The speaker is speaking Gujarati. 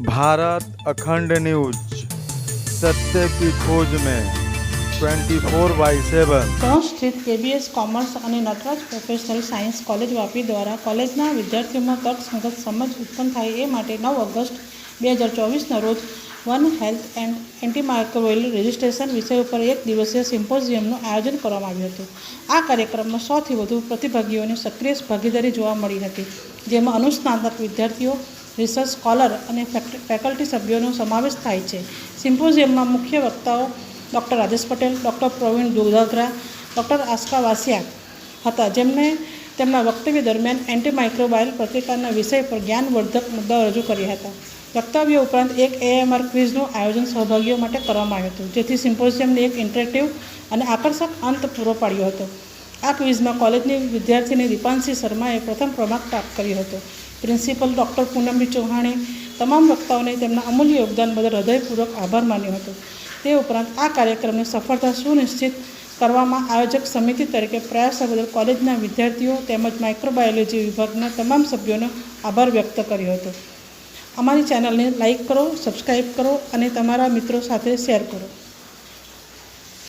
भारत अखंड न्यूज सत्य की खोज में 24 फोर बाई सेवन ત્રણ સ્થિત કેબીએસ કોમર્સ અને Nataraj professional science college Vapi દ્વારા કોલેજના વિદ્યાર્થીઓમાં તર્કસંગત સમજ ઉત્પન્ન થાય એ માટે નવ ઓગસ્ટ બે હજાર ચોવીસના રોજ one health and antimicrobial registration વિષય ઉપર એક દિવસીય સિમ્પોઝિયમનું આયોજન કરવામાં આવ્યું હતું આ કાર્યક્રમમાં સૌથી વધુ પ્રતિભાગીઓની સક્રિય ભાગીદારી જોવા મળી હતી જેમાં અનુસ્નાતક વિદ્યાર્થીઓ રિસર્ચ સ્કોલર અને ફેકલ્ટી સભ્યોનો સમાવેશ થાય છે. સિમ્પોઝિયમમાં મુખ્ય વક્તાઓ doctor Rajesh Patel doctor Pravin Dudhagara doctor Aska Vasiya હતા, જેમણે તેમના વક્તવ્ય દરમિયાન એન્ટીમાઇક્રોબાયલ પ્રતિકારના વિષય પર જ્ઞાનવર્ધક મુદ્દાઓ રજૂ કર્યા હતા. વક્તવ્ય ઉપરાંત એક એએમઆર ક્વિઝનું આયોજન સહભાગીઓ માટે કરવામાં આવ્યું હતું, જેથી સિમ્પોઝિયમને એક ઇન્ટરેક્ટિવ અને આકર્ષક અંત પૂરો પાડ્યો હતો. આ ક્વિઝમાં કોલેજની વિદ્યાર્થીની દીપાંશી શર્માએ પ્રથમ ક્રમાંક પ્રાપ્ત કર્યો હતો. પ્રિન્સિપલ ડૉક્ટર પૂનમબી ચૌહાણે તમામ વક્તાઓને તેમના અમૂલ્ય યોગદાન બદલ હૃદયપૂર્વક આભાર માન્યો હતો. તે ઉપરાંત આ કાર્યક્રમને સફળતા સુનિશ્ચિત કરવામાં આયોજક સમિતિ તરીકે પ્રયાસો બદલ કોલેજના વિદ્યાર્થીઓ તેમજ માઇક્રોબાયોલોજી વિભાગના તમામ સભ્યોનો આભાર વ્યક્ત કર્યો હતો. અમારી ચેનલને લાઇક કરો સબસ્ક્રાઈબ કરો અને તમારા મિત્રો સાથે શેર કરો.